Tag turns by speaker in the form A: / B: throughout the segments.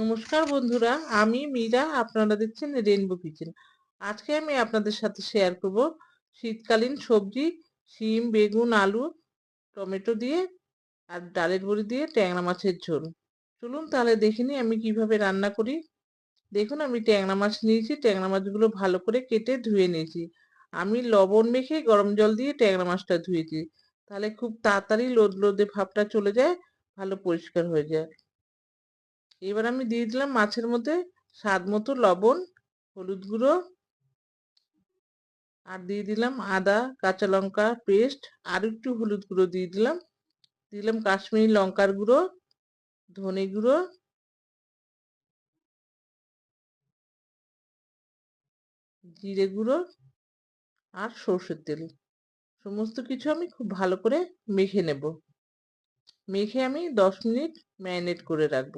A: নমস্কার বন্ধুরা, আমি মীরা, আপনারা দেখছেন রেনবো কিচেন আজকে আমি আপনাদের সাথে শেয়ার করব শীতকালীন সবজি, শিম, বেগুন, আলু, টমেটো দিয়ে আর ডালের বড়ি দিয়ে ট্যাংরা মাছের ঝোল। চলুন তাহলে দেখে নিই আমি কীভাবে রান্না করি। দেখুন আমি ট্যাংরা মাছ নিয়েছি, ট্যাংরা মাছগুলো ভালো করে কেটে ধুয়ে নিয়েছি। আমি লবণ মেখে গরম জল দিয়ে ট্যাংরা মাছটা ধুয়েছি। তাহলে খুব তাড়াতাড়ি লোদ লোদে ভাবটা চলে যায়, ভালো পরিষ্কার হয়ে যায়। এবার আমি দিয়ে দিলাম মাছের মধ্যে স্বাদ মতো লবণ, হলুদ গুঁড়ো আর দিয়ে দিলাম আদা, কাঁচা লঙ্কা পেস্ট আর একটু হলুদ গুঁড়ো দিয়ে দিলাম। দিলাম কাশ্মীরি লঙ্কার গুঁড়ো, ধনে গুঁড়ো জিরে গুঁড়ো আর সর্ষের তেল। সমস্ত কিছু আমি খুব ভালো করে মেখে নেব। মেখে আমি দশ মিনিট ম্যারিনেট করে রাখব।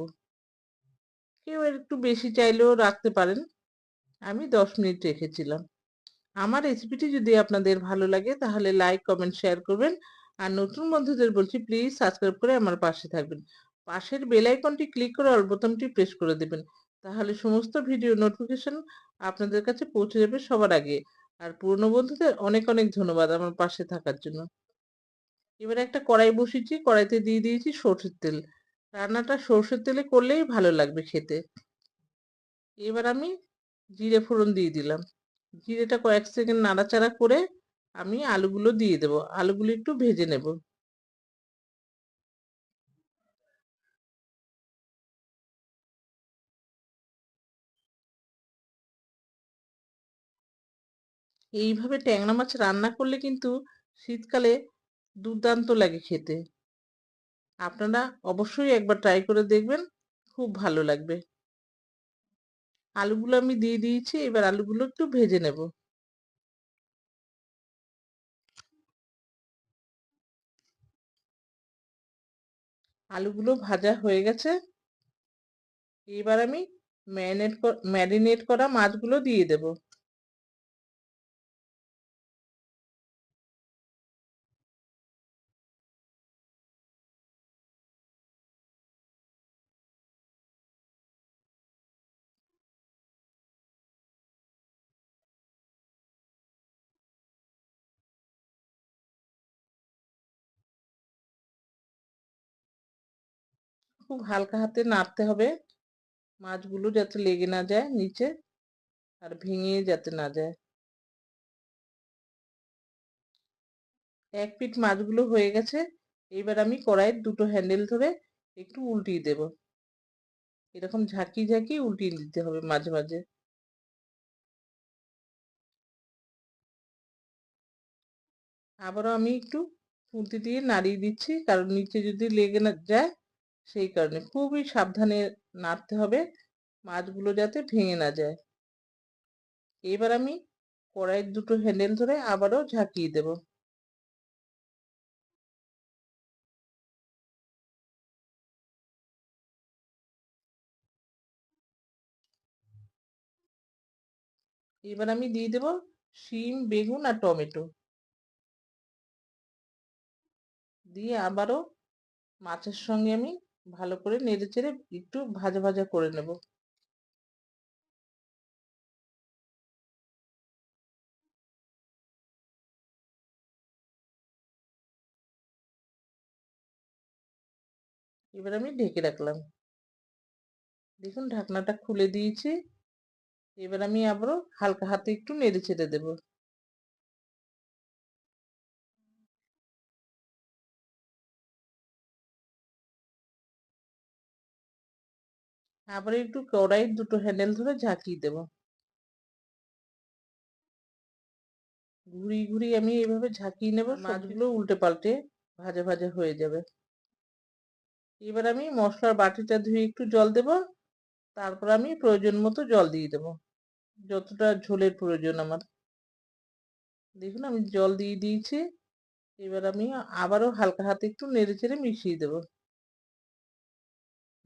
A: কেউ একটু বেশি চাইলেও রাখতে পারেন। আমি দশ মিনিট রেখেছিলাম। আমার রেসিপিটি যদি আপনাদের ভালো লাগে, তাহলে লাইক কমেন্ট শেয়ার করবেন। আর নতুন বন্ধুদের বলছি প্লিজ সাবস্ক্রাইব করে আমার পাশে থাকবেন। পাশের বেল আইকনটি ক্লিক করে অল বোতামটি প্রেস করে দেবেন। তাহলে সমস্ত ভিডিও নোটিফিকেশন আপনাদের কাছে পৌঁছে যাবে সবার আগে। আর পুরনো বন্ধুদের অনেক অনেক ধন্যবাদ আমার পাশে থাকার জন্য। এবার একটা কড়াই বসিয়েছি, কড়াইতে দিয়ে দিয়েছি সর্ষের তেল। রান্নাটা সর্ষের তেলে করলেই ভালো লাগবে খেতে। এবার আমি জিরে ফোড়ন দিয়ে দিলাম। জিরেটা কয়েক সেকেন্ড নাড়াচাড়া করে আমি আলুগুলো দিয়ে দেব। আলুগুলো একটু ভেজে নেব। এইভাবে ট্যাংরা মাছ রান্না করলে কিন্তু শীতকালে দুর্দান্ত লাগে খেতে। আপনারা অবশ্যই একবার ট্রাই করে দেখবেন, খুব ভালো লাগবে। আলুগুলো আমি দিয়ে দিয়েছি, এবার আলুগুলো একটু ভেজে নেব। আলুগুলো ভাজা হয়ে গেছে। এবার আমি ম্যারিনেট ম্যারিনেট করা মাছগুলো দিয়ে দেব। খুব হালকা হাতে নাড়তে হবে। মাছগুলো যাতে লেগে না যায় নিচে আর ভেঙে যাতে না যায়। এক পিঠ মাছগুলো হয়ে গেছে। এবার আমি কড়াইয়ের দুটো হ্যান্ডেল ধরে একটু উল্টিয়ে দেব। এরকম ঝাঁকি ঝাঁকি উল্টিয়ে দিতে হবে মাঝে মাঝে। আবারও আমি একটু খুন্তি দিয়ে নাড়িয়ে দিচ্ছি। কারণ নিচে যদি লেগে না যায় সেই কারণে খুবই সাবধানে নাড়তে হবে, মাছগুলো যাতে ভেঙে না যায়। এবার আমি কড়াইয়ের দুটো হ্যান্ডেল ধরে আবারও ঝাঁকিয়ে দেব। এবার আমি দিয়ে দেব শিম, বেগুন আর টমেটো। দিয়ে আবারও মাছের সঙ্গে আমি ভালো করে নেড়ে চেড়ে একটু ভাজা ভাজা করে নেব। এবার আমি ঢেকে রাখলাম। দেখুন, ঢাকনাটা খুলে দিয়েছি। এবার আমি আবারও হালকা হাতে একটু নেড়ে ছেড়ে দেবো। আবার একটু কড়াইয়ের দুটো হ্যান্ডেল ধরে ঝাঁকিয়ে দেব। ঘুরিয়ে ঘুরিয়ে আমি এইভাবে ঝাঁকিয়ে নেব মাছগুলো উল্টে পাল্টে ভাজা ভাজা হয়ে যাবে। এবার আমি মশলার বাটিটা ধুয়ে একটু জল দেব তারপর আমি প্রয়োজন মতো জল দিয়ে দেব। যতটা ঝোলের প্রয়োজন আমার। দেখুন আমি জল দিয়ে দিয়েছি এবার আমি আবারও হালকা হাতে একটু নেড়ে চেড়ে মিশিয়ে দেবো।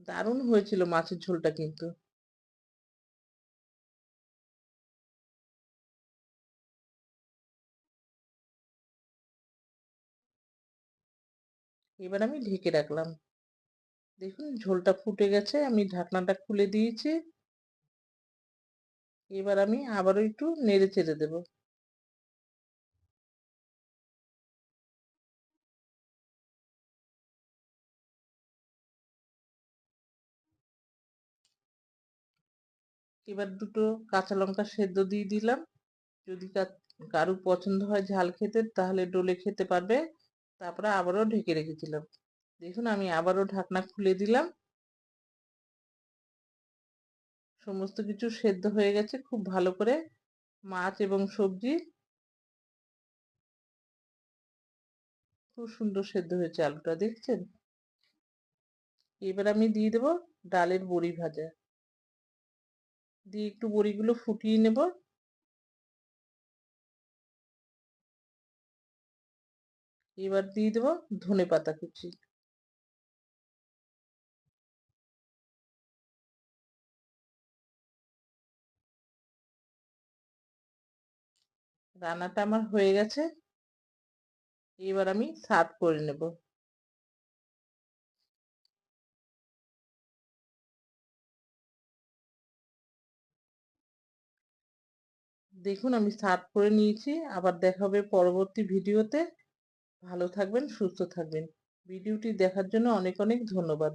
A: দারুণ হয়েছিল মাছের ঝোলটা কিন্তু। এবার আমি ঢেকে রাখলাম। দেখুন, ঝোলটা ফুটে গেছে, আমি ঢাকনাটা খুলে দিয়েছি। এবার আমি আবারও একটু নেড়ে চেড়ে দেব। এবার দুটো কাঁচা লঙ্কা সেদ্ধ দিয়ে দিলাম। যদি কারু পছন্দ হয় ঝাল খেতে তাহলে ডোলে খেতে পারবে। তারপরে আবারও ঢেকে রেখেছিলাম। দেখুন আমি আবারও ঢাকনা খুলে দিলাম। সমস্ত কিছু সেদ্ধ হয়ে গেছে খুব ভালো করে। মাছ এবং সবজি খুব সুন্দর সেদ্ধ হয়েছে আলুটা, দেখছেন? এবার আমি দিয়ে দেব ডালের বড়ি ভাজা। দিয়ে একটু বড়িগুলো ফুটিয়ে নেব। এবার দিয়ে দেব ধনে পাতা কুচি। রান্নাটা আমার হয়ে গেছে। এবার আমি সার্ভ করে নেব। দেখুন, আমি সার্ভ করে নিয়েছি। আবার দেখা হবে পরবর্তী ভিডিওতে। ভালো থাকবেন, সুস্থ থাকবেন। ভিডিওটি দেখার জন্য অনেক অনেক ধন্যবাদ।